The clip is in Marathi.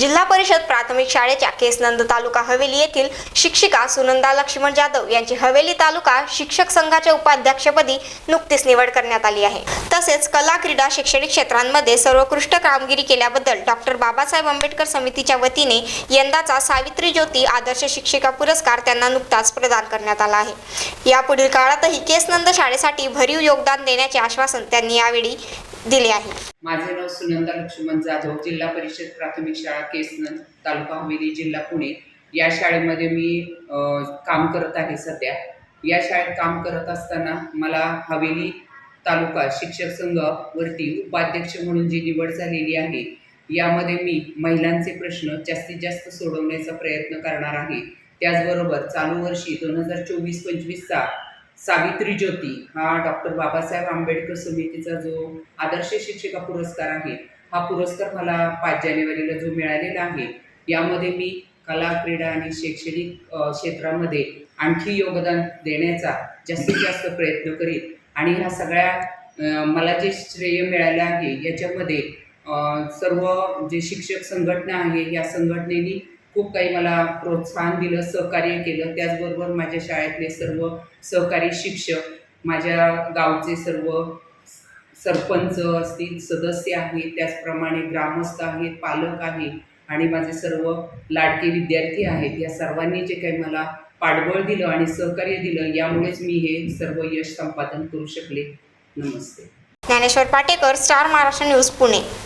जिल्हा परिषद प्राथमिक शाळेच्या केसनंद तालुका हवेली येथील शिक्षिका सुनंदा लक्ष्मण जाधव यांची हवेली तालुका शिक्षक संघाच्या उपाध्यक्षपदी नुकतीच निवड करण्यात आली आहे. तसेच कला क्रीडा शैक्षणिक क्षेत्रांमध्ये सर्वोत्कृष्ट कामगिरी केल्याबद्दल डॉक्टर बाबासाहेब आंबेडकर समितीच्या वतीने यंदाचा सावित्री ज्योती आदर्श शिक्षिका पुरस्कार त्यांना नुकताच प्रदान करण्यात आला आहे. यापुढील काळातही केसनंद शाळेसाठी भरीव योगदान देण्याचे आश्वासन त्यांनी यावेळी दिले आहे. माझे नाव सुनंदा लक्ष्मण जाधव जिल्हा परिषद प्राथमिक शाळा केसनंद तालुका हवेली जिल्हा पुणे या शाळेमध्ये मी काम करत आहे सध्या. या शाळेत काम करत असताना मला हवेली तालुका शिक्षक संघावरती उपाध्यक्ष म्हणून जी निवड झालेली आहे यामध्ये मी महिलांचे प्रश्न जास्तीत जास्त सोडवण्याचा प्रयत्न करणार आहे. त्याचबरोबर चालू वर्षी दोन हजार चोवीस पंचवीसचा सावित्री ज्योती हा डॉक्टर बाबासाहेब आंबेडकर समितीचा जो आदर्श शिक्षिका पुरस्कार आहे हा पुरस्कार मला पाच जानेवारीला जो मिळालेला आहे यामध्ये मी कला क्रीडा आणि शैक्षणिक क्षेत्रामध्ये आणखी योगदान देण्याचा जास्तीत जास्त प्रयत्न करीन. आणि ह्या सगळ्या मला जे श्रेय मिळालं आहे याच्यामध्ये सर्व जे शिक्षक संघटना आहे या संघटनेनी खूप काही मला प्रोत्साहन दिलं सहकार्य केलं. त्याचबरोबर माझ्या शाळेतले सर्व सहकारी शिक्षक माझ्या गावचे सर्व सरपंच असतील सदस्य आहेत त्याचप्रमाणे ग्रामस्थ आहेत पालक आहेत आणि माझे सर्व लाडके विद्यार्थी आहेत. या सर्वांनी जे काही मला पाठबळ दिलं आणि सहकार्य दिलं यामुळेच मी हे सर्व यश संपादन करू शकले. नमस्ते. Dnyaneshwar Patekar star Maharashtra news Pune.